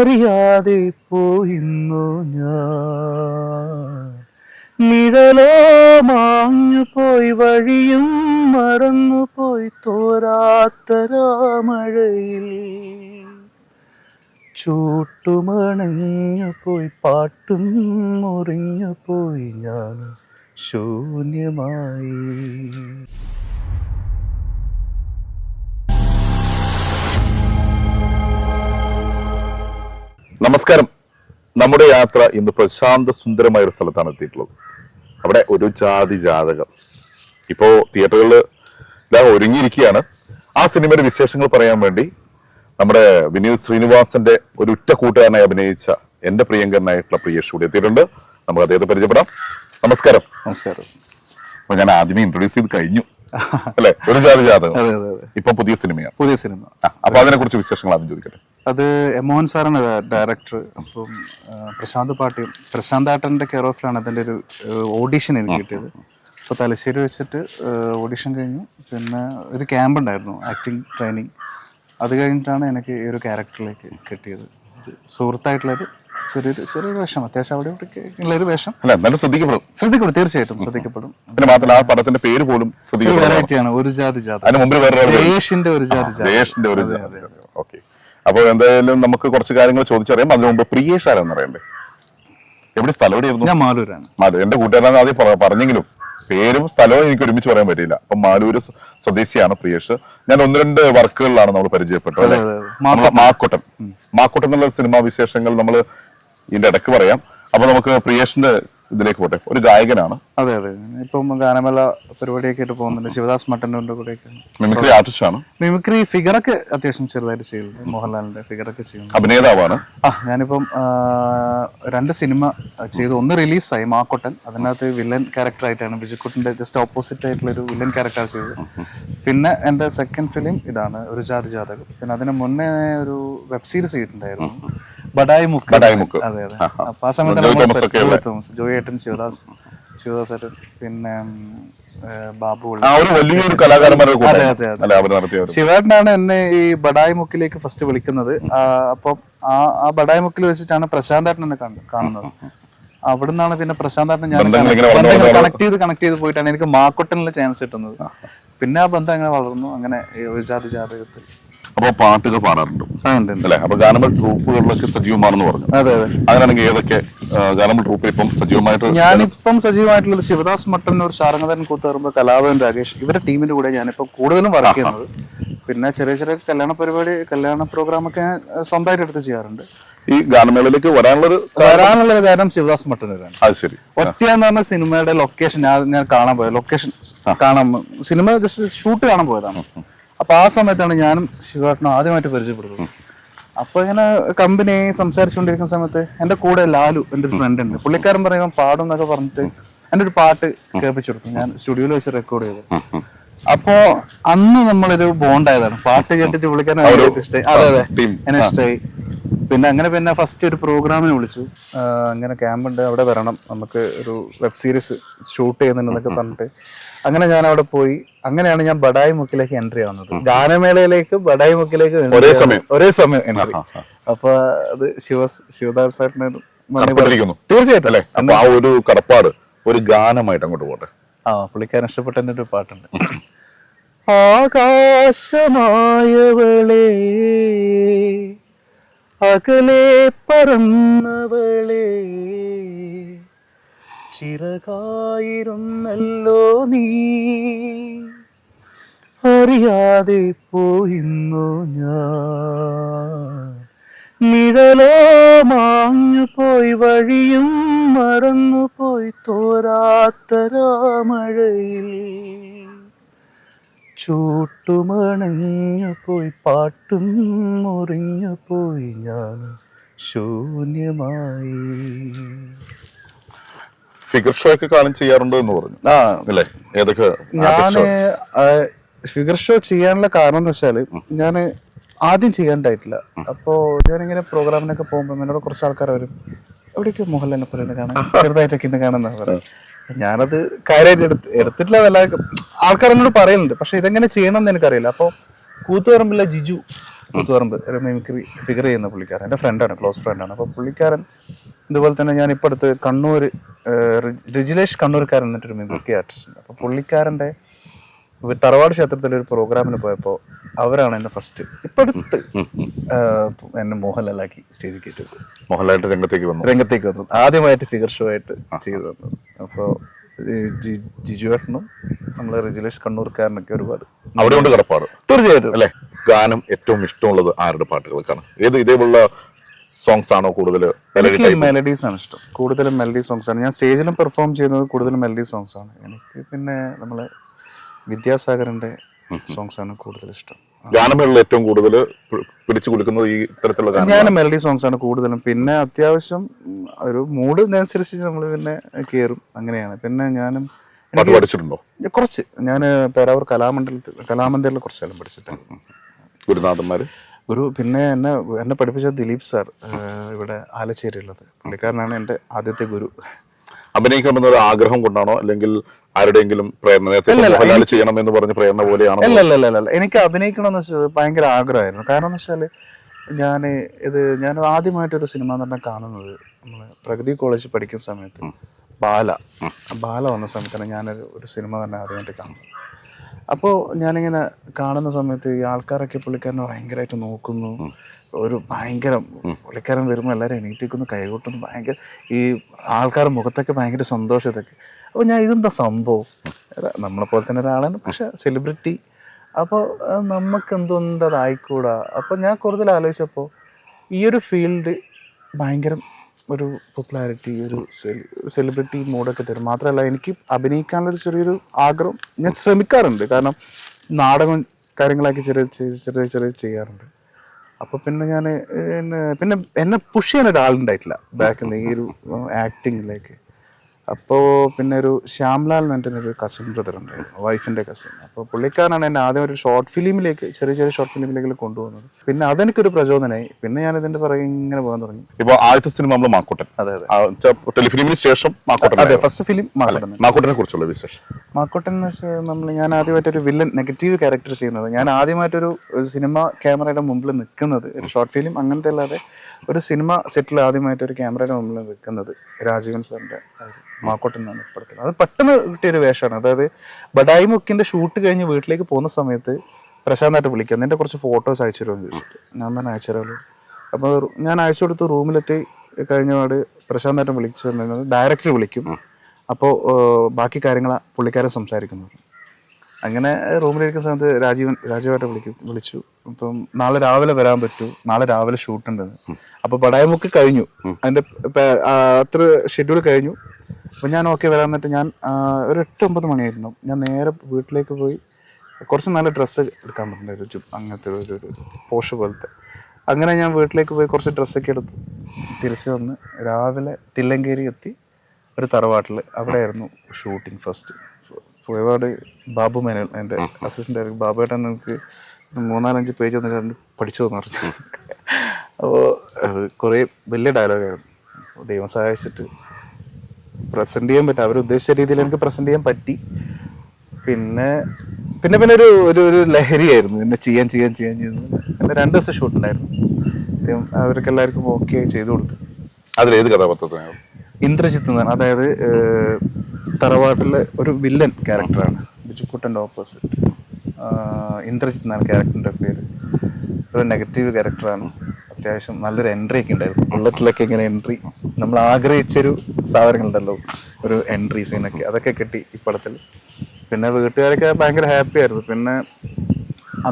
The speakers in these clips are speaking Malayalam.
അറിയാതെ പോയിന്നു ഞാൻ. നിഴലോ മാഞ്ഞു പോയി വഴിയും മറന്നു പോയി തോരാത്തരാമഴയിൽ ചൂട്ടുമണഞ്ഞു പോയി പാട്ടും മുറിഞ്ഞു പോയി ഞാൻ ശൂന്യമായി. നമസ്കാരം. നമ്മുടെ യാത്ര ഇന്ന് പ്രശാന്ത സുന്ദരമായ ഒരു സ്ഥലത്താണ് എത്തിയിട്ടുള്ളത്. അവിടെ ഒരു ജാതി ജാതകം. ഇപ്പോ തിയേറ്ററുകളിൽ ഇതാ ഒരുങ്ങിയിരിക്കുകയാണ്. ആ സിനിമയുടെ വിശേഷങ്ങൾ പറയാൻ വേണ്ടി നമ്മുടെ വിനീത് ശ്രീനിവാസന്റെ ഒരു ഉറ്റ കൂട്ടുകാരനായി അഭിനയിച്ച എന്റെ പ്രിയങ്കരനായിട്ടുള്ള പ്രിയേഷ് കൂടി എത്തിയിട്ടുണ്ട്. നമുക്ക് അദ്ദേഹത്തെ പരിചയപ്പെടാം. നമസ്കാരം. നമസ്കാരം. അപ്പൊ ഞാൻ ആദ്യമേ ഇൻട്രൊഡ്യൂസ് ചെയ്ത് കഴിഞ്ഞു. അല്ലെ? ഒരു ജാതി ജാതകം. ഇപ്പൊ പുതിയ സിനിമയാണ്. പുതിയ സിനിമ. അപ്പൊ അതിനെ കുറിച്ച് വിശേഷങ്ങൾ ആദ്യം ചോദിക്കട്ടെ. അത് എമോഹൻ മോഹൻ സാറാണ് ഡയറക്ടർ അപ്പം പ്രശാന്ത് പാട്ടി പ്രശാന്ത് ആട്ടന്റെ കെയർ ഓഫിലാണ് അതിന്റെ ഒരു ഓഡിഷൻ എനിക്ക് കിട്ടിയത്. അപ്പോൾ തലശ്ശേരി വെച്ചിട്ട് ഓഡിഷൻ കഴിഞ്ഞു. പിന്നെ ഒരു ക്യാമ്പ് ഉണ്ടായിരുന്നു ആക്ടിങ് ട്രെയിനിങ് അത് കഴിഞ്ഞിട്ടാണ് എനിക്ക് ഈ ഒരു ക്യാരക്ടറിലേക്ക് കിട്ടിയത്. ഒരു സുഹൃത്തായിട്ടുള്ളൊരു ചെറിയൊരു ചെറിയൊരു വേഷം. അത്യാവശ്യം അവിടെ ഇവിടെ ഉള്ളൊരു വേഷം. അല്ല എന്നാലും ശ്രദ്ധിക്കപ്പെടും. ശ്രദ്ധിക്കപ്പെടും തീർച്ചയായിട്ടും ശ്രദ്ധിക്കപ്പെടും. പിന്നെ മാത്രമല്ല ആ പടത്തിന്റെ പേര് പോലും ഒരു വെറൈറ്റിയാണ് ഒരു ജാതി ജാതി. അതിന് മുമ്പിൽ വേറെ ഒരു ജാതി ജാതി. ദേശിന്റെ ഒരു അപ്പൊ എന്തായാലും നമുക്ക് കുറച്ച് കാര്യങ്ങൾ ചോദിച്ചറിയാം. അതിനു മുമ്പ് പ്രിയേഷ് ആരാന്ന് അറിയണ്ടേ എവിടെ സ്ഥലം എവിടെയായിരുന്നു? ഞാൻ മാലൂരാണ്. മാലൂർ എന്റെ കൂട്ടുകാരനാണ് ആദ്യം പറ- പറഞ്ഞെങ്കിലും പേരും സ്ഥലവും എനിക്ക് ഒരുമിച്ച് പറയാൻ പറ്റിയില്ല. അപ്പൊ മാലൂര് സ്വ- സ്വദേശിയാണ് പ്രിയേഷ്. ഞാൻ ഒന്ന് രണ്ട് വർക്കുകളിലാണ് നമ്മൾ പരിചയപ്പെട്ടത് അല്ലെ? അതെ, അതെ. മാക്കോട്ടൻ. മാക്കോട്ടൻ. എന്നുള്ള സിനിമാ വിശേഷങ്ങൾ നമ്മൾ ഇതിന്റെ ഇടയ്ക്ക് പറയാം. അപ്പൊ നമുക്ക് പ്രിയേഷിന്റെ ഇതിലേക്ക് പോട്ടെ. ഒരു ഗായകനാണ്. അതെ അതെ. ഇപ്പം ഗാനമേള പരിപാടിയൊക്കെ ആയിട്ട് പോകുന്നുണ്ട്. ശിവദാസ് മട്ടന്നൂരിന്റെ കൂടെയൊക്കെ മിമിക്രി ആർട്ടിസ്റ്റ് ആണ്. മിമിക്രി ഫിഗറൊക്കെ അത്യാവശ്യം ചെറുതായിട്ട് ചെയ്യുന്നുണ്ട്. മോഹൻലാലിന്റെ ഫിഗറൊക്കെ ചെയ്യുന്നു അഭിനേതാവാണ്. ആ ഞാനിപ്പം രണ്ട് സിനിമ ചെയ്തു. ഒന്ന് റിലീസായി മാക്കോട്ടൻ. അതിനകത്ത് വില്ലൻ ക്യാരക്ടർ ആയിട്ടാണ് ബിജുക്കുട്ടിന്റെ ജസ്റ്റ് ഓപ്പോസിറ്റ് ആയിട്ടുള്ള ഒരു വില്ലൻ ക്യാരക്ടർ ചെയ്തത്. പിന്നെ എന്റെ സെക്കൻഡ് ഫിലിം ഇതാണ് ഒരു ജാതി ജാതകം. പിന്നെ അതിന് മുന്നേ ഒരു വെബ് സീരീസ് ചെയ്തിട്ടുണ്ടായിരുന്നു. ബഡായി മുക്ക് ബഡായി മുക്ക്. അതെ അതെ അപ്പൊ ആ സമയത്ത് തോമസ് ജോയ് ഏട്ടൻ ശിവദാസ് ശിവദാസ് ഏട്ടൻ പിന്നെ ബാബു വലിയൊരു കലാകാരന്മാരുടെ ശിവേട്ടനാണ് എന്നെ ഈ ബഡായി മുക്കിലേക്ക് ഫസ്റ്റ് വിളിക്കുന്നത് അപ്പൊ ആ ആ ബഡായി മുക്കിൽ വെച്ചിട്ടാണ് പ്രശാന്തേട്ടൻ എന്നെ കാണുന്നത്. അവിടുന്നാണ് പിന്നെ പ്രശാന്തേട്ടൻ ഞാൻ കണക്ട് ചെയ്ത് കണക്ട് ചെയ്ത് പോയിട്ടാണ് എനിക്ക് മാക്കൊട്ടനിലെ ചാൻസ് കിട്ടുന്നത്. പിന്നെ ആ ബന്ധം അങ്ങനെ വളർന്നു. അങ്ങനെ ജാതി ജാതകത്തിൽ. അപ്പൊ പാട്ടുകൾ പാടാറുണ്ട്. അല്ലെ? അപ്പൊ ഗാനമൽ ട്രൂപ്പുകളിലൊക്കെ സജീവമാണെന്ന് പറഞ്ഞു. അതെ അതെ. അങ്ങനെയാണെങ്കിൽ ഏതൊക്കെ ഗാനമൽ ട്രൂപ്പിൽ ഇപ്പം സജീവമായിട്ട് ഞാനിപ്പം സജീവമായിട്ടുള്ളത് ശിവദാസ് മട്ടന്നൂർ ശാരംഗതൻ കൂത്തുപറമ്പ് കലാഭവൻ രാകേഷ് ഇവരുടെ ടീമിന്റെ കൂടെ ഞാനിപ്പോ കൂടുതലും വർക്ക് ചെയ്യുന്നത്. പിന്നെ ചെറിയ ചെറിയ കല്യാണ പരിപാടി കല്യാണ പ്രോഗ്രാമൊക്കെ ഞാൻ ഏഹ്, സ്വന്തമായിട്ട് എടുത്ത് ചെയ്യാറുണ്ട്. ഈ ഗാനമേളയിലേക്ക് വരാനുള്ളൊരു വരാനുള്ള ഒരു കാര്യം ശിവദാസ് മട്ടന്നൂരാണ് അത് ശരി. ഒറ്റ എന്ന് പറഞ്ഞ സിനിമയുടെ ലൊക്കേഷൻ ഞാൻ ഞാൻ കാണാൻ പോയത്. ലൊക്കേഷൻ കാണാൻ സിനിമ ജസ്റ്റ് ഷൂട്ട് കാണാൻ പോയതാണ്. അപ്പൊ ആ സമയത്താണ് ഞാനും ശിവേട്ടനും ആദ്യമായിട്ട് പരിചയപ്പെടുന്നത്. അപ്പൊ ഇങ്ങനെ കമ്പനി സംസാരിച്ചുകൊണ്ടിരിക്കുന്ന സമയത്ത് എന്റെ കൂടെ ലാലു എന്റെ ഒരു ഫ്രണ്ട് ഉണ്ട്. പുള്ളിക്കാരൻ പറയുമ്പോൾ പാടും എന്നൊക്കെ പറഞ്ഞിട്ട് എന്റെ ഒരു പാട്ട് കേൾപ്പിച്ചു കൊടുത്തു. ഞാൻ സ്റ്റുഡിയോയിൽ വെച്ച് റെക്കോർഡ് ചെയ്തു. അപ്പോ അന്ന് നമ്മളൊരു ബോണ്ടായതാണ് പാട്ട് കേട്ടിട്ട് പുള്ളിക്കാരൻ ഇഷ്ടമായി അതെ അതെ. എന്നെ ഇഷ്ടമായി പിന്നെ അങ്ങനെ പിന്നെ ഫസ്റ്റ് ഒരു പ്രോഗ്രാമിന് വിളിച്ചു. അങ്ങനെ ക്യാമ്പ് ഉണ്ട് അവിടെ വരണം. നമുക്ക് ഒരു വെബ് സീരീസ് ഷൂട്ട് ചെയ്യുന്നുണ്ടെന്നൊക്കെ പറഞ്ഞിട്ട്. അങ്ങനെ ഞാൻ അവിടെ പോയി. അങ്ങനെയാണ് ഞാൻ ബഡായി മുക്കിലേക്ക് എൻട്രി ആവുന്നത്. ഗാനമേളയിലേക്ക് ബഡായി മുക്കിലേക്ക് ഒരേ സമയം. ഒരേ സമയം എൻട്രി അപ്പൊ അത് ശിവ ശിവദാസ് സാറിന് തീർച്ചയായിട്ടും. അപ്പൊ ആ ഒരു കടപ്പാട് ഒരു ഗാനമായിട്ട് അങ്ങോട്ട് പോട്ടെ. ആ പുള്ളിക്കാരൻ ഇഷ്ടപ്പെട്ട എന്റെ ഒരു പാട്ടുണ്ട്. ആകാശമായവളെ അകലെ പറന്നവളെ ചിറകായിരുന്നല്ലോ നീ. അറിയാതെ പോയിന്നു ഞാൻ. നിഴലോ മാഞ്ഞു പോയി വഴിയും മറന്നു പോയി തോരാത്തരാമഴയിൽ ചൂട്ടുമണഞ്ഞു പോയി പാട്ടും മുറിഞ്ഞു പോയി ഞാൻ ശൂന്യമായി. ഫിഗർ ഷോ ഒക്കെ കാലം ചെയ്യാറുണ്ട് എന്ന് പറഞ്ഞു. ആ അല്ലേ? ഏതൊക്കെ ഞാൻ ഫിഗർ ഷോ ചെയ്യാനുള്ള കാരണം എന്ന് വെച്ചാൽ ഞാൻ ആദ്യം ചെയ്യാണ്ടായിട്ടില്ല. അപ്പോ ഞാനിങ്ങനെ പ്രോഗ്രാമിനൊക്കെ പോകുമ്പോൾ എന്നോട് കുറച്ച് ആൾക്കാർ വരും. എവിടെയൊക്കെ മോഹൻലാലിനെ പോലെ കാണാൻ ചെറുതായിട്ടൊക്കെ ഇന്ന് കാണുന്ന പറയും ഞാനത് കാര്യമായിട്ട് എടുത്ത് എടുത്തിട്ടില്ല വല്ല ആൾക്കാർ എന്നോട് പറയുന്നുണ്ട്. പക്ഷെ ഇതെങ്ങനെ ചെയ്യണം എന്ന് എനിക്കറിയില്ല. അപ്പോൾ കൂത്തുപറമ്പിലെ ജിജു കൂത്തുപറമ്പ് മിമിക്രി ഫിഗർ ചെയ്യുന്ന പുള്ളിക്കാരൻ. എന്റെ ഫ്രണ്ടാണ് ക്ലോസ് ഫ്രണ്ടാണ് അപ്പോൾ പുള്ളിക്കാരൻ ഇതുപോലെ തന്നെ ഞാൻ ഇപ്പോൾ അടുത്ത് കണ്ണൂർ റിജിലേഷ് കണ്ണൂർക്കാരൻ എന്നിട്ടൊരു മിമിക്രി ആർട്ടിസ്റ്റ് ഉണ്ട്. അപ്പോൾ പുള്ളിക്കാരന്റെ ഇവർ തറവാട് ക്ഷേത്രത്തിൽ ഒരു പ്രോഗ്രാമിന് പോയപ്പോൾ അവരാണ് എന്നെ ഫസ്റ്റ് ഇപ്പടുത്ത് എന്നെ മോഹൻലാലാക്കി സ്റ്റേജിൽ കയറ്റിയത്. മോഹൻലാലിന്റെ രംഗത്തേക്ക് വന്നു. രംഗത്തേക്ക് വന്നു. ആദ്യമായിട്ട് ഫിഗർ ഷോ ആയിട്ട് ചെയ്തു തന്നത് അപ്പോൾ ജിജുവേട്ടനും നമ്മൾ റിജിലേഷ് കണ്ണൂർക്കാരനൊക്കെ ഒരുപാട് അവിടെ കൊണ്ട് കിടപ്പാട്. തീർച്ചയായിട്ടും. അല്ലെ? ഗാനം ഏറ്റവും ഇഷ്ടമുള്ളത് ആരുടെ പാട്ടുകൾക്കാണ്? ഏത് ഇതേപോലുള്ള സോങ്സ് ആണോ കൂടുതൽ മെലഡീസ് ആണ് ഇഷ്ടം. കൂടുതലും മെലഡി സോങ്സ് ആണ്. ഞാൻ സ്റ്റേജിലും പെർഫോം ചെയ്യുന്നത് കൂടുതലും മെലഡി സോങ്സ് ആണ്. എനിക്ക് പിന്നെ നമ്മളെ വിദ്യാസാഗറിന്റെ സോങ്സ് ആണ് കൂടുതൽ ഇഷ്ടം. ഗാനമേളയിൽ ഏറ്റവും കൂടുതൽ പിടിച്ചു കൊടുക്കുന്നത് ഈ തരത്തിലുള്ള ഗാന ഞാൻ മെലഡി സോങ്സ് ആണ് കൂടുതലും. പിന്നെ അത്യാവശ്യം ഒരു മൂഡ് അനുസരിച്ച് നമ്മൾ പിന്നെ കയറും അങ്ങനെയാണ്. പിന്നെ ഞാനും പാട്ട് പഠിച്ചിട്ടുണ്ടോ? കുറച്ച്. ഞാൻ പേരാവൂർ കലാമണ്ഡലത്തിൽ കലാമന്ദിറിൽ കുറച്ച് കാലം പഠിച്ചിട്ടുണ്ട്. ഗുരുനാഥന്മാര്? ഒരു പിന്നെ എന്നെ എന്നെ പഠിപ്പിച്ച ദിലീപ് സാർ ഇവിടെ ആലച്ചേരിയുള്ളത് പുള്ളിക്കാരനാണ് എന്റെ ആദ്യത്തെ ഗുരു. അഭിനയിക്കണമെന്ന ഒരു ആഗ്രഹം കൊണ്ടാണോ? അല്ലെങ്കിൽ ആരുടെയെങ്കിലും പ്രേരണ നേരത്തെ മോഹൻലാൽ ചെയ്യണം എന്ന് പറഞ്ഞ പ്രേരണ പോലെയാണോ? അല്ല അല്ല അല്ല എനിക്ക് അഭിനയിക്കണമെന്ന് വെച്ചാൽ ഭയങ്കര ആഗ്രഹമായിരുന്നു. കാരണം എന്ന് വെച്ചാൽ ഞാൻ ഇത് ഞാൻ ആദ്യമായിട്ടൊരു സിനിമ തന്നെ കാണുന്നത് നമ്മൾ പ്രഗതി കോളേജിൽ പഠിക്കുന്ന സമയത്ത് ബാല. ബാല വന്ന സമയത്താണ് ഞാനൊരു ഒരു സിനിമ തന്നെ ആദ്യമായിട്ട് കാണുന്നത്. അപ്പോൾ ഞാനിങ്ങനെ കാണുന്ന സമയത്ത് ഈ ആൾക്കാരൊക്കെ പുള്ളിക്കാരനെ ഭയങ്കരമായിട്ട് നോക്കുന്നു. ഒരു ഭയങ്കര പുള്ളിക്കാരൻ വരുമ്പോൾ എല്ലാവരും എണീറ്റിക്കുന്നു കൈകൊട്ടുന്നു ഭയങ്കര ഈ ആൾക്കാരുടെ മുഖത്തൊക്കെ ഭയങ്കര സന്തോഷത്തൊക്കെ അപ്പോൾ ഞാൻ ഇതെന്താ സംഭവം? നമ്മളെപ്പോലെ നമ്മളെ പോലെ തന്നെ ഒരാളാണ് പക്ഷെ സെലിബ്രിറ്റി അപ്പോൾ നമുക്ക് എന്തുകൊണ്ടതായിക്കൂടാ അപ്പോൾ ഞാൻ കൂടുതൽ ആലോചിച്ചപ്പോൾ ഈ ഒരു ഫീൽഡ് ഭയങ്കര ഒരു പോപ്പുലാരിറ്റി ഒരു സെലിബ്രിറ്റി മൂഡൊക്കെ തരും. മാത്രമല്ല എനിക്ക് അഭിനയിക്കാനുള്ളൊരു ചെറിയൊരു ആഗ്രഹം ഞാൻ ശ്രമിക്കാറുണ്ട്. കാരണം നാടകം കാര്യങ്ങളൊക്കെ ചെറിയ ചെറിയ ചെറിയ ചെറിയ ചെയ്യാറുണ്ട്. അപ്പോൾ പിന്നെ ഞാൻ പിന്നെ എന്നെ പുഷ് ചെയ്യാൻ ഒരാളുണ്ടായിട്ടില്ല. ബാക്കിൽ നിന്ന് ഈ ഒരു ആക്ടിങ്ങിലേക്ക് അപ്പോൾ പിന്നെ ഒരു ശ്യാംലാൽ എന്ന് പറഞ്ഞിട്ട് ഒരു കസിൻ ബ്രദർ ഉണ്ട് വൈഫിന്റെ കസിൻ അപ്പോൾ പുള്ളിക്കാരനാണ് എന്നെ ആദ്യം ഒരു ഷോർട്ട് ഫിലിമിലേക്ക് ചെറിയ ചെറിയ ഷോർട്ട് ഫിലിമിലേക്ക് കൊണ്ടുപോകുന്നത്. പിന്നെ അതെനിക്കൊരു പ്രചോദനമായി പിന്നെ ഞാൻ ഇതിന്റെ പുറകെ ഇങ്ങനെ പോകാൻ തുടങ്ങി. ഇപ്പോൾ ആദ്യത്തെ സിനിമ നമ്മൾ മാക്കോട്ടൻ. അതെ അതെ. ടെലിഫിലിമിന് ശേഷം മാക്കോട്ടൻ അതെ ഫസ്റ്റ് ഫിലിം മാക്കോട്ടൻ മാക്കോട്ടനെ കുറിച്ചുള്ള വിശേഷം. മാക്കോട്ടൻ എന്ന് വെച്ചാൽ നമ്മൾ ഞാൻ ആദ്യമായിട്ടൊരു വില്ലൻ നെഗറ്റീവ് ക്യാരക്ടർ ചെയ്യുന്നത്. ഞാൻ ആദ്യമായിട്ടൊരു സിനിമ ക്യാമറയുടെ മുമ്പിൽ നിൽക്കുന്നത് ഒരു ഷോർട്ട് ഫിലിം അങ്ങനത്തെ അല്ലാതെ ഒരു സിനിമ സെറ്റിൽ ആദ്യമായിട്ട് ഒരു ക്യാമറയുടെ മുമ്പിൽ നിൽക്കുന്നത് രാജീവൻ സാറിന്റെ മാക്കോട്ടൻ എന്നാണ് പടത്തിൽ അത് പെട്ടെന്ന് കിട്ടിയൊരു വേഷമാണ്. അതായത് ബഡായി മുക്കിന്റെ ഷൂട്ട് കഴിഞ്ഞ് വീട്ടിലേക്ക് പോകുന്ന സമയത്ത് പ്രശാന്തായിട്ട് വിളിക്കുക നിന്റെ കുറച്ച് ഫോട്ടോസ് അയച്ചു ചോദിച്ചിട്ട്. ഞാൻ തന്നെ അയച്ചു തരാമല്ലോ. അപ്പോൾ ഞാൻ അയച്ചു കൊടുത്ത് റൂമിലെത്തി കഴിഞ്ഞ പാട് പ്രശാന്തായിട്ട് വിളിച്ചു ഡയറക്ടർ വിളിക്കും. അപ്പോൾ ബാക്കി കാര്യങ്ങൾ പുള്ളിക്കാരൻ സംസാരിക്കുന്നു അങ്ങനെ റൂമിലിരിക്കുന്ന സമയത്ത് രാജീവൻ രാജീവായിട്ട് വിളിക്കും വിളിച്ചു. അപ്പം നാളെ രാവിലെ വരാൻ പറ്റൂ. നാളെ രാവിലെ ഷൂട്ട് ഉണ്ടെന്ന് അപ്പോൾ പടായമുക്ക് കഴിഞ്ഞു. അതിന്റെ അത്ര ഷെഡ്യൂൾ കഴിഞ്ഞു. അപ്പൊ ഞാൻ ഓക്കെ വരാൻ എന്നിട്ട് ഞാൻ ഒരു എട്ട് ഒമ്പത് മണിയായിരുന്നു. ഞാൻ നേരെ വീട്ടിലേക്ക് പോയി കുറച്ച് നല്ല ഡ്രസ്സ് എടുക്കാൻ പറ്റുന്നുണ്ട് ഒരു ജുബ് അങ്ങനത്തെ ഒരു ഒരു പോഷ് പോലത്തെ. അങ്ങനെ ഞാൻ വീട്ടിലേക്ക് പോയി കുറച്ച് ഡ്രസ്സൊക്കെ എടുത്ത് തിരിച്ചു വന്ന് രാവിലെ തില്ലങ്കേരി എത്തി. ഒരു തറവാട്ടിൽ അവിടെയായിരുന്നു ഷൂട്ടിംഗ് ഫസ്റ്റ് ഒരുപാട് ബാബു മേനൽ എന്റെ അസിസ്റ്റന്റ് ആയിരുന്നു. ബാബുവേട്ടൻ എനിക്ക് മൂന്നാലഞ്ച് പേജ് ഒന്ന് കണ്ട് പഠിച്ചു എന്ന് പറഞ്ഞു. അപ്പോൾ അത് കുറേ വലിയ ഡയലോഗായിരുന്നു ദൈവം സഹായിച്ചിട്ട് പ്രസന്റ് ചെയ്യാൻ പറ്റും. അവർ ഉദ്ദേശിച്ച രീതിയിൽ എനിക്ക് പ്രസന്റ് ചെയ്യാൻ പറ്റി. പിന്നെ പിന്നെ പിന്നെ ഒരു ഒരു ഒരു ലഹരിയായിരുന്നു എന്നെ ചെയ്യാൻ ചെയ്യാൻ ചെയ്യാൻ ചെയ്യുന്നത് എന്റെ രണ്ട് ദിവസം ഷൂട്ട് ഉണ്ടായിരുന്നു. അവർക്ക് എല്ലാവർക്കും ഓക്കെ ചെയ്തു കൊടുത്തു. അതിലേത് കഥാപാത്രത്തിനായിരുന്നു? കഥാപാത്രത്തിനാണ് ഇന്ദ്രജിത്ത് എന്നാണ്. അതായത് തറവാട്ടിലെ ഒരു വില്ലൻ ക്യാരക്ടറാണ്. ബിജുക്കുട്ടന്റെ ഓപ്പോസിറ്റ് ഇന്ദ്രജിത്ത് എന്നാണ് ക്യാരക്ടറിന്റെ പേര്. ഒരു നെഗറ്റീവ് ക്യാരക്ടറാണ് അത്യാവശ്യം നല്ലൊരു എൻട്രി ഒക്കെ ഉണ്ടായിരുന്നു. ബുള്ളറ്റിലൊക്കെ ഇങ്ങനെ എൻട്രി നമ്മൾ ആഗ്രഹിച്ചൊരു സാധനങ്ങളുണ്ടല്ലോ. ഒരു എൻട്രി സീനൊക്കെ അതൊക്കെ കിട്ടി ഈ പടത്തിൽ. പിന്നെ വീട്ടുകാരൊക്കെ ഭയങ്കര ഹാപ്പി ആയിരുന്നു. പിന്നെ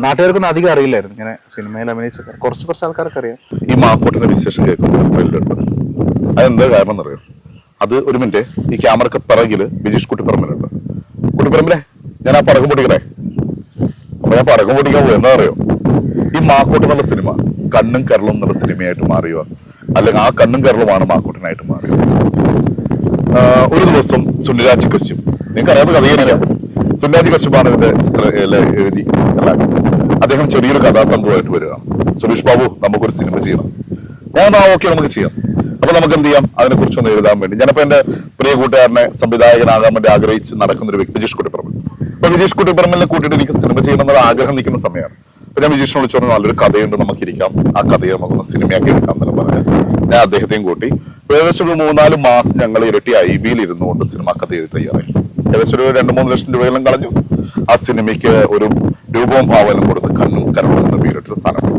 നാട്ടുകാർക്കൊന്നും അധികം അറിയില്ലായിരുന്നു. ഇങ്ങനെ സിനിമയിൽ അഭിനയിച്ച കുറച്ച് കുറച്ച് ആൾക്കാർക്ക് അറിയാം. ഈ മാക്കൂട്ടിന്റെ വിശേഷം ത്രില്ലുണ്ട് അതെന്താ കാരണം എന്നറിയോ അത് ഒരു മിനിറ്റ്. ഈ ക്യാമറക്ക് പിറകിൽ ബിജീഷ് കുട്ടിപ്പറമ്പിലുണ്ട്. കുട്ടിപ്പറമ്പിലെ? ഞാൻ ആ പടക്കം പൊട്ടിക്കണേ അപ്പൊ ഞാൻ പടക്കം പൊട്ടിക്കാൻ പോയി എന്താ അറിയോ? ഈ മാക്കോട്ട് എന്നുള്ള സിനിമ കണ്ണും കരളും എന്നുള്ള സിനിമയായിട്ട് മാറിയോ? അല്ലെങ്കിൽ ആ കണ്ണും കരളുമാണ് മാക്കോട്ടിനായിട്ട് മാറിയത് ആഹ് ഒരു ദിവസം സുനിരാജ് കശ്യപ്. നിങ്ങൾക്ക് അറിയാത്ത കഥയായിരിക്കാം സുനിരാജ് കശ്യപാണ് ഇതിന്റെ ചിത്ര എഴുതി. എല്ലാം അദ്ദേഹം ചെറിയൊരു കഥാതന്തുമായിട്ട് വരിക സുരേഷ് ബാബു നമുക്കൊരു സിനിമ ചെയ്യണം. ഞാൻ ആ ഓക്കെ നമുക്ക് ചെയ്യാം. അപ്പൊ നമുക്ക് എന്ത് ചെയ്യാം അതിനെ കുറിച്ചൊന്ന് എഴുതാൻ വേണ്ടി. ഞാനിപ്പോ എന്റെ പ്രിയ കൂട്ടുകാരനെ സംവിധായകനാകാൻ വേണ്ടി ആഗ്രഹിച്ച് നടക്കുന്ന ഒരു വ്യക്തി വിജീഷ് കുട്ടിപ്പറമ്പിൽ. അപ്പൊ വിജീഷ് കുട്ടിപ്പറമ്പിലിനെ കൂട്ടിയിട്ട് എനിക്ക് സിനിമ ചെയ്യണം എന്നുള്ള ആഗ്രഹം നിൽക്കുന്ന സമയമാണ്. അപ്പൊ ഞാൻ വിജീഷിനെ വിളിച്ചു നല്ലൊരു കഥയുണ്ട് നമുക്ക് ഇരിക്കാം ആ കഥയെ നമുക്കൊന്ന് സിനിമയാക്കി എടുക്കാം എന്നെല്ലാം പറഞ്ഞു ഞാൻ അദ്ദേഹത്തെയും കൂട്ടി. ഏകദേശം ഒരു മൂന്നാൽ മാസം ഞങ്ങൾ ഇരട്ടി ഐ ബിയിൽ ഇരുന്നുകൊണ്ട് സിനിമ കഥ എഴുതി തയ്യാറായി ഏകദേശം ഒരു രണ്ട് മൂന്ന് ലക്ഷം രൂപയെല്ലാം കളഞ്ഞു. ആ സിനിമയ്ക്ക് ഒരു രൂപവും ഭാവനും കൊടുത്ത് കണ്ണും കരളും എന്ന പേരിട്ടൊരു സാധനം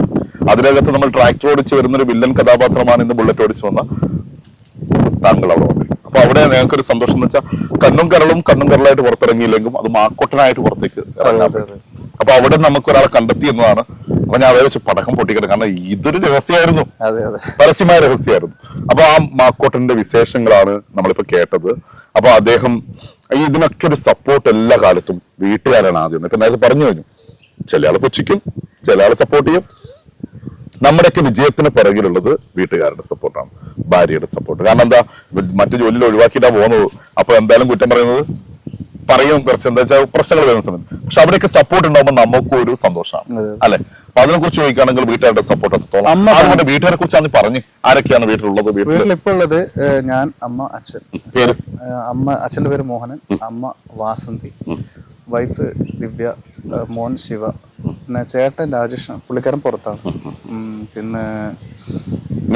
അതിനകത്ത് നമ്മൾ ട്രാക്ടർ ഓടിച്ച് വരുന്ന ഒരു വില്ലൻ കഥാപാത്രമാണ് ഇന്ന് ബുള്ളറ്റ് ഓടിച്ചു വന്ന താങ്കൾ അവിടെ വന്നു അപ്പൊ അവിടെ ഞങ്ങൾക്ക് ഒരു സന്തോഷം എന്ന് വെച്ചാൽ കണ്ണും കരളും കണ്ണും കരളായിട്ട് പുറത്തിറങ്ങിയില്ലെങ്കിലും അത് മാക്കൊട്ടനായിട്ട് പുറത്തേക്ക് ഇറങ്ങാൻ പറ്റും. അപ്പൊ അവിടെ നമുക്ക് ഒരാളെ കണ്ടെത്തി എന്നതാണ്. അപ്പൊ ഞാൻ അതേ വെച്ച് പടക്കം പൊട്ടിക്കട്ടെ കാരണം ഇതൊരു രഹസ്യമായിരുന്നു. പരസ്യമായ രഹസ്യമായിരുന്നു. അപ്പൊ ആ മാക്കോട്ടന്റെ വിശേഷങ്ങളാണ് നമ്മളിപ്പോ കേട്ടത്. അപ്പൊ അദ്ദേഹം ഇതിനൊക്കെ ഒരു സപ്പോർട്ട് എല്ലാ കാലത്തും വീട്ടുകാരാണ് ആദ്യം ഇപ്പൊ നേരത്തെ പറഞ്ഞു കഴിഞ്ഞു. ചില ആൾ പുച്ഛിക്കും ചില ആൾ സപ്പോർട്ട് ചെയ്യും. നമ്മുടെയൊക്കെ വിജയത്തിന് പിറകിലുള്ളത് വീട്ടുകാരുടെ സപ്പോർട്ടാണ് ഭാര്യയുടെ സപ്പോർട്ട്. കാരണം എന്താ മറ്റു ജോലിയിൽ ഒഴിവാക്കിയിട്ടാ പോകുന്നത്. അപ്പൊ എന്തായാലും കുറ്റം പറയുന്നത്? പറയും കുറച്ച് എന്താ വെച്ചാൽ പ്രശ്നങ്ങൾ വരുന്ന സമയത്ത്. പക്ഷെ അവിടെയൊക്കെ സപ്പോർട്ട് ഉണ്ടാകുമ്പോൾ നമുക്ക് ഒരു സന്തോഷമാണ്. അല്ലെ? അപ്പൊ അതിനെ കുറിച്ച് ചോദിക്കുകയാണെങ്കിൽ വീട്ടുകാരുടെ സപ്പോർട്ട് എത്രത്തോളം? അതുകൊണ്ട് വീട്ടുകാരെ കുറിച്ച് അന്ന് പറഞ്ഞു ആരൊക്കെയാണ് വീട്ടിലുള്ളത് വീട്ടിൽ ഇപ്പൊ ഉള്ളത് ഞാൻ അമ്മ അച്ഛൻ. പേര്? അമ്മ അച്ഛന്റെ പേര് മോഹനൻ അമ്മ വാസന്തി വൈഫ് ദിവ്യ മോൻ ശിവ പിന്നെ ചേട്ടൻ രാജേഷ് പുള്ളിക്കാരൻ പുറത്താണ്. പിന്നെ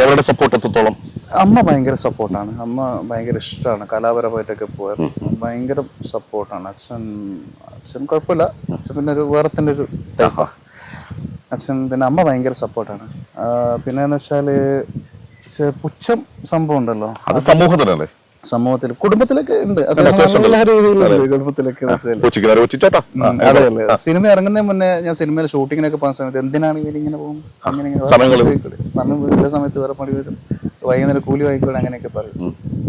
അവരുടെ സപ്പോർട്ട് എത്രത്തോളം? അമ്മ ഭയങ്കര സപ്പോർട്ടാണ് അമ്മ ഭയങ്കര ഇഷ്ടമാണ്. കലാപരമായിട്ടൊക്കെ പോയത് ഭയങ്കര സപ്പോർട്ടാണ് അച്ഛൻ അച്ഛൻ കുഴപ്പമില്ല. അച്ഛൻ പിന്നെ ഒരു വേറെ തന്നെ ഒരു അച്ഛൻ പിന്നെ അമ്മ ഭയങ്കര സപ്പോർട്ടാണ് പിന്നെ എന്ന് വെച്ചാൽ പുച്ഛം സംഭവം ഉണ്ടല്ലോ. അത് സമൂഹത്തിനല്ലേ? സമൂഹത്തിൽ കുടുംബത്തിലൊക്കെ ഉണ്ട്. കുടുംബത്തിലൊക്കെ സിനിമ ഇറങ്ങുന്നതിന് മുന്നേ ഞാൻ സിനിമയിൽ ഷൂട്ടിങ്ങിനൊക്കെ പോകുന്ന സമയത്ത് എന്തിനാണ് ഇവരിങ്ങനെ സമയങ്ങൾ സമയം വീട്ടിലെ സമയത്ത് വേറെ പണി വരും. വൈകുന്നേരം കൂലി വാങ്ങിക്കൂടെ അങ്ങനെയൊക്കെ പറയും.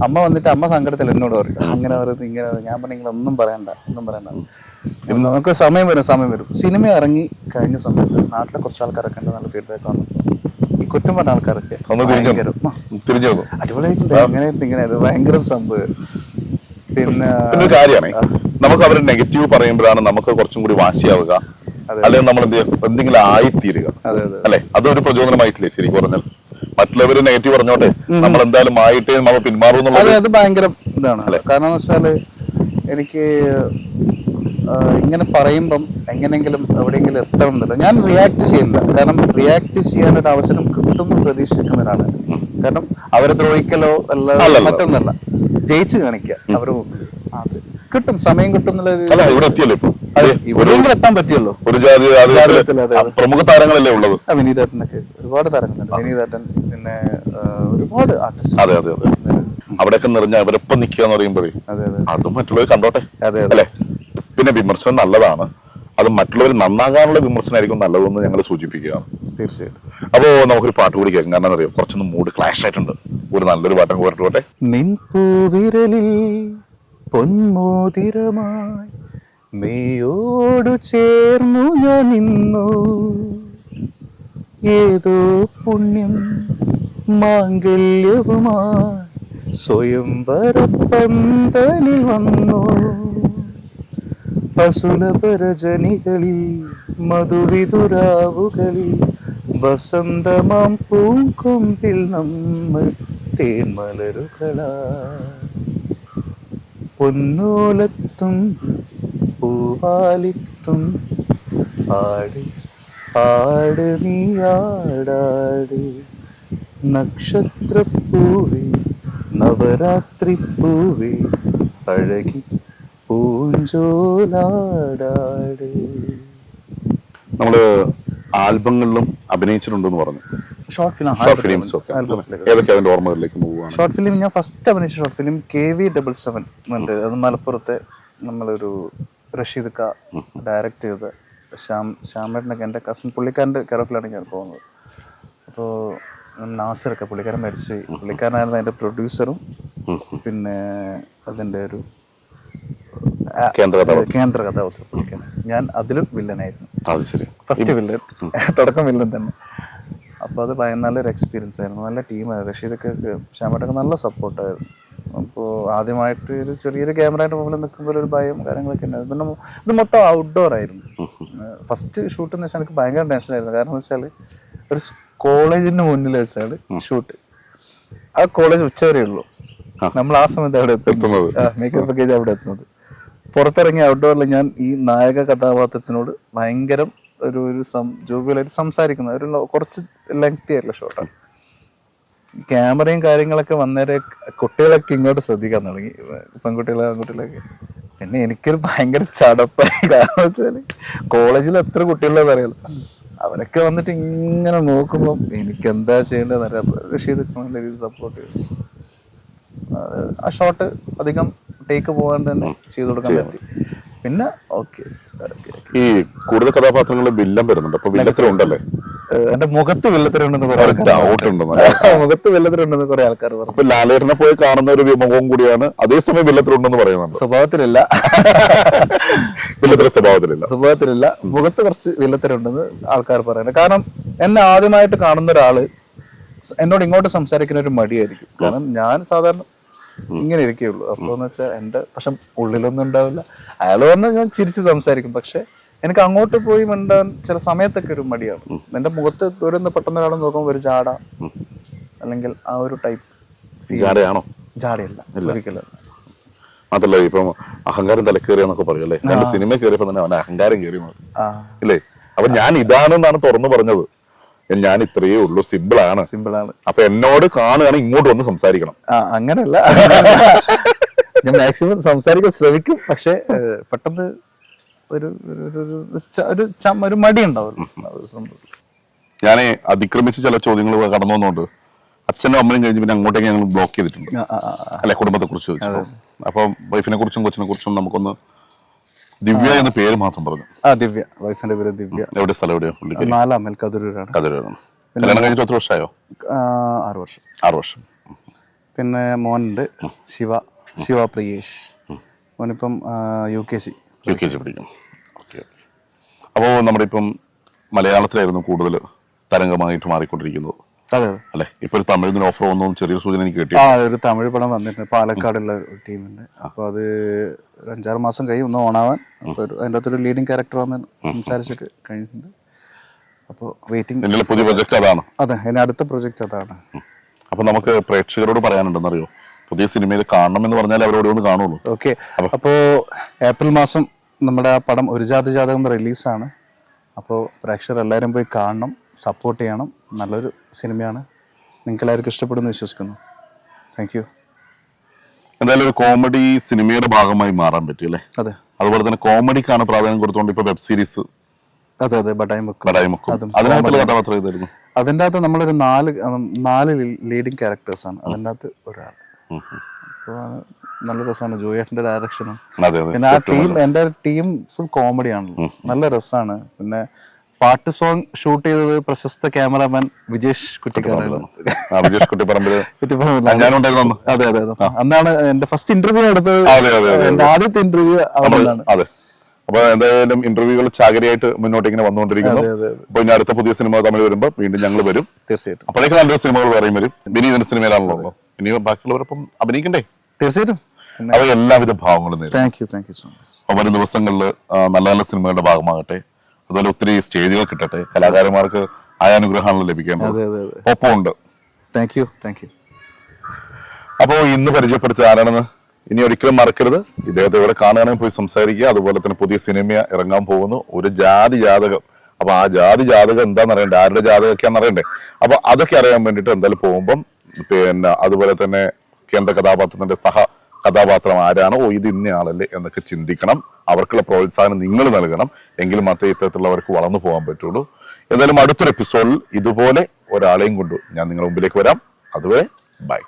അമ്മ വന്നിട്ട് അമ്മ സങ്കടത്തിൽ എന്നോട് പറയും. അങ്ങനെ പറയുന്നത് ഇങ്ങനെ. ഞാൻ പറഞ്ഞെങ്കിൽ ഒന്നും പറയണ്ട ഒന്നും പറയണ്ട. നമുക്ക് സമയം വരും സമയം വരും. സിനിമ ഇറങ്ങി കഴിഞ്ഞ സമയത്ത് നാട്ടിലെ കുറച്ച് ആൾക്കാരൊക്കെ ഉണ്ട് നല്ല ഫീഡ്ബാക്ക് വന്നു. കുറ്റം പറഞ്ഞ ആൾക്കാരൊക്കെ ഭയങ്കരം, ആ, തിരിഞ്ഞു? അടിപൊളിയായിട്ടുണ്ട്. ഇങ്ങനെ ഇങ്ങനെ അത് ഭയങ്കര സംഭവം. പിന്നെ ഒരു കാര്യമാണ്. നമുക്ക് അവർ നെഗറ്റീവ് പറയുമ്പോഴാണ് നമുക്ക് കുറച്ചും കൂടി വാശിയാവുക. അല്ലെങ്കിൽ നമ്മൾ എന്ത് ചെയ്യും? എന്തെങ്കിലും ആയിത്തീരുക. അല്ലെ? അതൊരു പ്രചോദനമായിട്ടില്ലേ ശരിക്കും പറഞ്ഞാൽ? മറ്റുള്ളവര് നെഗറ്റീവ് പറഞ്ഞോട്ടെ? നമ്മൾ എന്തായാലും ആയിട്ടേ നമ്മൾ പിന്മാറും അതെ അത് ഭയങ്കര ഇതാണ്. കാരണം വെച്ചാൽ എനിക്ക് ഇങ്ങനെ പറയുമ്പം എങ്ങനെങ്കിലും എവിടെയെങ്കിലും എത്തണം എന്നില്ല ഞാൻ റിയാക്ട് ചെയ്യില്ല. കാരണം റിയാക്ട് ചെയ്യാനൊരു അവസരം കിട്ടുമെന്ന് പ്രതീക്ഷിക്കുന്നവരാണ്. കാരണം അവരെ ദ്രോഹിക്കലോ അല്ല മറ്റൊന്നല്ല. ജയിച്ചു കാണിക്കുക അവർ അത് കിട്ടും. സമയം കിട്ടും ഇവിടെ എത്തിയല്ലോ ഇപ്പൊ? ഇവിടെയെങ്കിലും എത്താൻ പറ്റിയല്ലോ. ഒരു ജാതി. പ്രമുഖ താരങ്ങളല്ലേ ഉള്ളത്? വിനീതേട്ടനൊക്കെ ഒരുപാട് താരങ്ങളുണ്ട്. വിനീതേട്ടൻ പിന്നെ ഒരുപാട് ആർട്ടിസ്റ്റ് അതെ അതെ അതെ. അവിടെയൊക്കെ നിറഞ്ഞ അവരൊപ്പം നിൽക്കുക എന്ന് പറയുമ്പോഴേ അതെ അതെ. അത് മറ്റുള്ളവർ കണ്ടോട്ടെ? അതെ അതെ. അല്ലെ? പിന്നെ വിമർശനം നല്ലതാണ്. അത് മറ്റുള്ളവർ നന്നാകാനുള്ള വിമർശനമായിരിക്കും നല്ലതെന്ന് ഞങ്ങൾ സൂചിപ്പിക്കുകയാണ്. തീർച്ചയായിട്ടും. അപ്പോ നമുക്കൊരു പാട്ട് കൂടി കേൾക്കാം. കാരണം അറിയാം കുറച്ചൊന്ന് മൂഡ് ക്ലാഷ് ആയിട്ടുണ്ട്. ഒരു നല്ലൊരു പാട്ടം പോരട്ടെ നിൻപൂവിരലിൽ പൊന്മോതിരമായി നീയോടു ചേർന്നു ഞാൻ നിന്നു. ഏതോ പുണ്യം മാംഗല്യവുമായി സ്വയംവരപ്പന്തലിൽ വന്നു. അസുലപരജനികളിൽ മധുവിതുരാവുകളിൽ വസന്തമാം പൂങ്കൊമ്പിൽ നമ്മൾ തേന്മലരുകളാ പൊന്നോലത്തും പൂവാലിത്തും ആട് ആട് നീ ആടാട്. നക്ഷത്രപ്പൂവേ നവരാത്രി അഴകി പൂഞ്ചോലാടാട്. നമ്മൾ ആൽബങ്ങളിലും അഭിനയിച്ചിട്ടുണ്ടെന്ന് പറഞ്ഞു. ഷോർട്ട് ഫിലിം ഷോർട്ട് ഫിലിംസ് ഒക്കെ. ഏതൊക്കെ അതിന്റെ ഓർമ്മകളിലേക്ക് പോവുകയാണ് ഷോർട്ട് ഫിലിം ഞാൻ ഫസ്റ്റ് അഭിനയിച്ച short film K V double seven എന്നുണ്ട്. അത് മലപ്പുറത്തെ നമ്മളൊരു റഷീദ് ക ഡയറക്റ്റ് ചെയ്ത ശ്യാം ശ്യാമേട്ടനൊക്കെ എന്റെ കസിൻ പുള്ളിക്കാരന്റെ കെയർഫിലാണ് ഞാൻ പോകുന്നത്. അപ്പോൾ നാസറൊക്കെ പുള്ളിക്കാരൻ മരിച്ചു പുള്ളിക്കാരനായിരുന്നു അതിന്റെ പ്രൊഡ്യൂസറും പിന്നെ അതിന്റെ ഒരു കേന്ദ്ര കേന്ദ്ര കഥാപാത്രം പുള്ളിക്കാരൻ ഞാൻ അതിലും വില്ലനായിരുന്നു. അത് ശരി. ഫസ്റ്റ് വില്ലൻ തുടക്കം വില്ലൻ തന്നെ. അപ്പോൾ അത് നല്ലൊരു എക്സ്പീരിയൻസ് ആയിരുന്നു. നല്ല ടീമായിരുന്നു റഷീദൊക്കെ ശ്യാമേട്ടൊക്കെ നല്ല സപ്പോർട്ടായിരുന്നു അപ്പോൾ ആദ്യമായിട്ട് ഒരു ചെറിയൊരു ക്യാമറയുടെ മുമ്പിൽ നിൽക്കുമ്പോൾ ഒരു ഭയം കാര്യങ്ങളൊക്കെ ഉണ്ടായിരുന്നു. പിന്നെ ഇത് മൊത്തം ഔട്ട്ഡോർ ആയിരുന്നു. ഫസ്റ്റ് ഷൂട്ട് എന്ന് വെച്ചാൽ എനിക്ക് ഭയങ്കര ടെൻഷനായിരുന്നു കാരണം എന്ന് വെച്ചാൽ ഒരു കോളേജിന്റെ മുന്നിൽ വെച്ചാൽ ഷൂട്ട് ആ കോളേജ് ഉച്ചവരെ ഉള്ളൂ. നമ്മൾ ആ സമയത്ത് അവിടെ എത്തുന്നത്. മേക്കപ്പ് പാക്കേജ് അവിടെ എത്തുന്നത്. പുറത്തിറങ്ങിയ ഔട്ട്ഡോറിൽ ഞാൻ ഈ നായക കഥാപാത്രത്തിനോട് ഭയങ്കരം ഒരു ഒരു സം- ജോബിലായിട്ട് സംസാരിക്കുന്ന ഒരു കുറച്ച് ലെങ്തി ആയിട്ടുള്ള ഷോട്ടാണ് ക്യാമറയും കാര്യങ്ങളൊക്കെ വന്നേരെ കുട്ടികളൊക്കെ ഇങ്ങോട്ട് ശ്രദ്ധിക്കാൻ തുടങ്ങി. പെൺകുട്ടികളെ ആൺകുട്ടികളൊക്കെ പിന്നെ എനിക്കൊരു ഭയങ്കര ചടപ്പായി. കാരണം വെച്ചാൽ കോളേജിൽ എത്ര കുട്ടികളെന്ന് അറിയാലോ അവരൊക്കെ വന്നിട്ട് ഇങ്ങനെ നോക്കുമ്പോൾ എനിക്ക് എന്താ ചെയ്യേണ്ടതെന്ന് അറിയാം റഷീദ് നല്ല രീതിയിൽ സപ്പോർട്ട് ചെയ്തു. ആ ഷോട്ട് അധികം ടേക്ക് പോകാണ്ട് തന്നെ ചെയ്തു കൊടുക്കാൻ പറ്റി. പിന്നെ ഓക്കെ ഈ കൂടുതൽ കഥാപാത്രങ്ങൾ വില്ലൻ വരുന്നുണ്ട്. അപ്പൊ വില്ലത്തിലുണ്ടല്ലേ എന്റെ മുഖത്ത് വെള്ളത്തിലുണ്ടെന്ന് കുറെ ഡൗട്ട് മുഖത്ത് വെള്ളത്തിലുണ്ടെന്ന് കുറെ ആൾക്കാർ പറഞ്ഞു അപ്പൊ ലാലേട്ടനെ പോയി കാണുന്ന ഒരു വിമുഖവും കൂടിയാണ്. അതേസമയം വില്ലത്തിലുണ്ടെന്ന് പറയുന്നത് സ്വഭാവത്തിലില്ല. വില്ലത്തിലെ സ്വഭാവത്തിലല്ല. സ്വഭാവത്തിലില്ല. മുഖത്ത് കുറച്ച് വില്ലത്തരുണ്ടെന്ന് ആൾക്കാർ പറയുന്നത് കാരണം എന്നെ ആദ്യമായിട്ട് കാണുന്ന ഒരാൾ എന്നോട് ഇങ്ങോട്ട് സംസാരിക്കുന്ന ഒരു മടിയായിരിക്കും. കാരണം ഞാൻ സാധാരണ ഇങ്ങനെ ഇരിക്കുകയുള്ളൂ അപ്പൊ എന്ന് വെച്ചാൽ എന്റെ പക്ഷെ ഉള്ളിലൊന്നും ഉണ്ടാവില്ല. അയാൾ വന്ന് ഞാൻ ചിരിച്ച് സംസാരിക്കും. പക്ഷെ എനിക്ക് അങ്ങോട്ട് പോയി മിണ്ടാൻ ചില സമയത്തൊക്കെ ഒരു മടിയാണ്. എന്റെ മുഖത്ത് ദൂരം പെട്ടെന്ന് ഒരാൾ നോക്കുമ്പോൾ ഒരു ജാട. അല്ലെങ്കിൽ ആ ഒരു ടൈപ്പ് ജാടയാണോ? ജാടയല്ല ഒരിക്കലും. മാത്രല്ല ഇപ്പം അഹങ്കാരം തലക്കേറിയെന്നൊക്കെ പറയും അല്ലേ? സിനിമ കയറിയപ്പോ തന്നെ അവൻ അഹങ്കാരം കയറി ഇല്ലേ? അപ്പൊ ഞാൻ ഇതാണെന്നാണ് തുറന്നു പറഞ്ഞത്. ഞാൻ ഇത്രയേ ഉള്ളൂ. സിമ്പിൾ ആണ്. സിമ്പിൾ ആണ്. അപ്പൊ എന്നോട് കാണുകയാണെങ്കിൽ ഇങ്ങോട്ട് വന്ന് സംസാരിക്കണം. ആ അങ്ങനല്ല. ഞാൻ മാക്സിമം സംസാരിക്കാൻ ശ്രമിക്കും. പക്ഷെ പെട്ടെന്ന് ഒരു ഒരു- ഒരു- മടി ഉണ്ടാവും. ഞാൻ അതിക്രമിച്ച് ചില ചോദ്യങ്ങൾ കടന്നു വന്നോണ്ട് അച്ഛനും അമ്മയും കഴിഞ്ഞ് പിന്നെ അങ്ങോട്ടേക്ക് ഞങ്ങൾ ബ്ലോക്ക് ചെയ്തിട്ടുണ്ട്. അല്ലെ കുടുംബത്തെ കുറിച്ച് ചോദിച്ചു അപ്പം വൈഫിനെ കുറിച്ചും കൊച്ചിനെ കുറിച്ചും നമുക്കൊന്ന് ദിവ്യ എന്ന പേര് മാത്രം പറഞ്ഞു. ആ ദിവ്യ. വൈഫിന്റെ പേര് ദിവ്യ. എവിടെ സ്ഥലം എവിടെയോ? പുള്ളിക്ക്? നാലാം മേൽ കതിരൂരാണ്. കതിരൂരാണ്. കല്യാണം കഴിഞ്ഞിട്ട് എത്ര വർഷമായോ? ആറ് വർഷം. ആറ് വർഷം. പിന്നെ മോനുണ്ട്. Shiva. Shiva Priyesh. മോനിപ്പം U K C U K C പഠിക്കും ഓക്കെ അപ്പോൾ നമ്മുടെ ഇപ്പം മലയാളത്തിലായിരുന്നു കൂടുതൽ തരംഗമായിട്ട് മാറിക്കൊണ്ടിരിക്കുന്നത്. അല്ലെ? ഇപ്പൊ ഒരു തമിഴിന് ഓഫർ വന്നു ചെറിയ സൂചന എനിക്ക് കിട്ടി ആ ഒരു തമിഴ് പടം വന്നിട്ടുണ്ട്. പാലക്കാടുള്ള ഒരു ടീമിന്റെ. അപ്പൊ അത് ഒരു അഞ്ചാറ് മാസം കഴിയും ഒന്ന് ഓണാവാൻ. അപ്പൊ അതിന്റെ അകത്തൊരു ലീഡിങ് ക്യാരക്ടർ വന്ന് സംസാരിച്ചൊക്കെ കഴിഞ്ഞിട്ടുണ്ട്. അപ്പോൾ വെയിറ്റിംഗ് എന്റെ പുതിയ പ്രൊജക്ട് അതാണ്. അതെ ഇനി അടുത്ത പ്രൊജക്റ്റ് അതാണ്. അപ്പൊ നമുക്ക് പ്രേക്ഷകരോട് പറയാനുണ്ടെന്നറിയോ? പുതിയ സിനിമയിൽ കാണണം എന്ന് പറഞ്ഞാൽ അവരോട് ഒന്ന് കാണുള്ളൂ ഓക്കെ അപ്പോൾ ഏപ്രിൽ മാസം നമ്മുടെ ആ പടം ഒരു ജാതി ജാതകം റിലീസാണ്. അപ്പോൾ പ്രേക്ഷകർ എല്ലാവരും പോയി കാണണം. സപ്പോർട്ട് ചെയ്യണം. നല്ലൊരു സിനിമയാണ്. നിങ്ങൾക്ക് എല്ലാവർക്കും ഇഷ്ടപ്പെടുന്നു വിശ്വസിക്കുന്നു. താങ്ക് യു എന്തായാലും ഒരു കോമഡി സിനിമയുടെ ഭാഗമായി മാറാൻ പറ്റി അല്ലേ? അതെ. അതുപോലെ തന്നെ കോമഡിക്കാണ് പ്രാധാന്യം കൊടുത്തുകൊണ്ട് ഇപ്പൊ വെബ് സീരീസ് അതെ അതെ. ബട്ടായി മുക്ക് കടായി മുക്കും അതും അതിനകത്തുള്ള കഥാപാത്രം ഏതായിരുന്നു? അതിന്റെ അകത്ത് നമ്മളൊരു നാല് നാല് ലീഡിങ് ക്യാരക്ടേഴ്സാണ് അതിന്റെ അകത്ത് ഒരാൾ. അപ്പോൾ നല്ല രസമാണ്. ജോയേട്ടന്റെ ഡയറക്ഷനും പിന്നെ ആ ടീം എന്റെ ടീം ഫുൾ കോമഡി ആണല്ലോ. നല്ല രസമാണ് പിന്നെ പാട്ട് സോങ് ഷൂട്ട് ചെയ്തത് പ്രശസ്ത ക്യാമറാമാൻ വിജേഷ് കുറ്റിക്കാടാണ് ആ, വിജേഷ്. അതെ അതെ അന്നാണ് എന്റെ ഫസ്റ്റ് ഇന്റർവ്യൂ എടുത്തത് എന്റെ ആദ്യത്തെ ഇന്റർവ്യൂ അവളാണ് അതെ. അപ്പൊ എന്തായാലും ഇന്റർവ്യൂകൾ ചാകരിയായിട്ട് മുന്നോട്ട് ഇങ്ങനെ വന്നുകൊണ്ടിരിക്കുന്നു അപ്പൊ ഇനി അടുത്ത പുതിയ സിനിമ തമ്മിൽ വരുമ്പോൾ വീണ്ടും ഞങ്ങൾ വരും. തീർച്ചയായിട്ടും. അപ്പോഴേക്കും നല്ലൊരു സിനിമകൾ വേറെയും വരും. ഇനി ഇതിന്റെ സിനിമയിലാണല്ലോ. ഇനി ബാക്കിയുള്ളവരൊപ്പം അഭിനയിക്കണ്ടേ? തീർച്ചയായിട്ടും. അവർ എല്ലാവിധ ഭാവങ്ങളും നേരിടും thank you thank you so much വരും ദിവസങ്ങളിൽ നല്ല നല്ല സിനിമകളുടെ ഭാഗമാകട്ടെ. അതുപോലെ ഒത്തിരി സ്റ്റേജുകൾ കിട്ടട്ടെ. കലാകാരന്മാർക്ക് ആയാനുഗ്രഹങ്ങൾ ലഭിക്കേണ്ടത്. ഒപ്പമുണ്ട്. താങ്ക് യു താങ്ക് യു അപ്പോൾ ഇന്ന് പരിചയപ്പെടുത്തിയ ആരാണെന്ന് ഇനി ഒരിക്കലും മറക്കരുത്. ഇദ്ദേഹത്തെ ഇവിടെ കാണുകയാണെങ്കിൽ പോയി സംസാരിക്കുക. അതുപോലെ തന്നെ പുതിയ സിനിമ ഇറങ്ങാൻ പോകുന്നു. ഒരു ജാതി ജാതകം. അപ്പൊ ആ ജാതി ജാതകം എന്താണെന്ന് അറിയണ്ടേ? ആരുടെ ജാതകമൊക്കെയാണെന്ന് അറിയണ്ടേ? അപ്പൊ അതൊക്കെ അറിയാൻ വേണ്ടിയിട്ട് എന്തായാലും പോകുമ്പം പിന്നെ അതുപോലെ തന്നെ കേന്ദ്ര കഥാപാത്രത്തിന്റെ സഹ കഥാപാത്രം ആരാണ് ഓ ഇത് ഇന്ന ആളല്ലേ എന്നൊക്കെ ചിന്തിക്കണം. അവർക്കുള്ള പ്രോത്സാഹനം നിങ്ങൾ നൽകണം. എങ്കിൽ മാത്രമേ ഇത്തരത്തിലുള്ളവർക്ക് വളർന്നു പോകാൻ പറ്റുള്ളൂ. എന്തായാലും അടുത്തൊരു എപ്പിസോഡിൽ ഇതുപോലെ ഒരാളെയും കൊണ്ട് ഞാൻ നിങ്ങളുടെ മുമ്പിലേക്ക് വരാം. അതുവരെ ബൈ